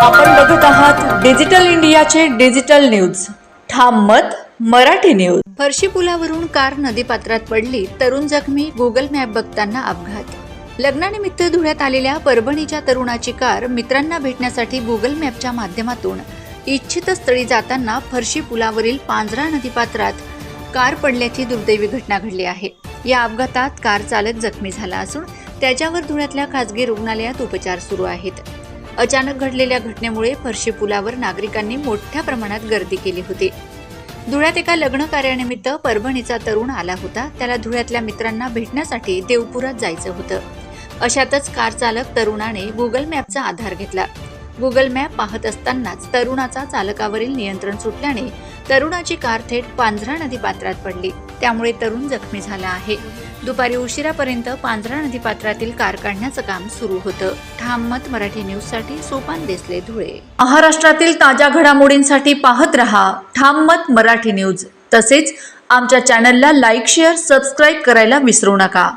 आपण बघत आहात डिजिटल इंडियाचे डिजिटल न्यूज. ठाम मत मराठी न्यूज. फरशी पुलावरून कार नदीपात्रात पडली तरुण जखमी गुगल मॅप बघताना अपघात. लग्नानिमित्त धुळ्यात आलेल्या परभणीच्या तरुणाची कार मित्रांना भेटण्यासाठी गुगल मॅपच्या माध्यमातून. इच्छित स्थळी जाताना फरशी पुलावरील पांझरा नदीपात्रात कार पडल्याची दुर्दैवी घटना घडली आहे. या अपघातात कार चालक जखमी झाला असून त्याच्यावर धुळ्यातल्या खासगी रुग्णालयात उपचार सुरू आहेत. अचानक घडलेल्या घटनेमुळे फरशी पुलावर नागरिकांनी मोठ्या प्रमाणात गर्दी केली होती. धुळ्यात एका लग्न कार्यानिमित्त परभणीचा तरुण आला होता. त्याला धुळ्यातल्या मित्रांना भेटण्यासाठी देवपुरात जायचं होतं. अशातच कार चालक तरुणाने गुगल मॅपचा आधार घेतला. गुगल मॅप पाहत असतानाच तरुणाचा चालकावरील नियंत्रण सुटल्याने तरुणाची कार थेट पांझरा नदी पात्रात पडली. त्यामुळे तरुण जखमी झाला आहे. दुपारी उशिरापर्यंत पांझरा नदी पात्रातील कार काढण्याचं काम सुरू होतं. ठाम मत मराठी न्यूजसाठी सोपान देसले धुळे. महाराष्ट्रातील ताज्या घडामोडींसाठी पाहत रहा ठाम मत मराठी न्यूज. तसेच आमच्या चॅनलला लाईक शेअर सबस्क्राईब करायला विसरू नका.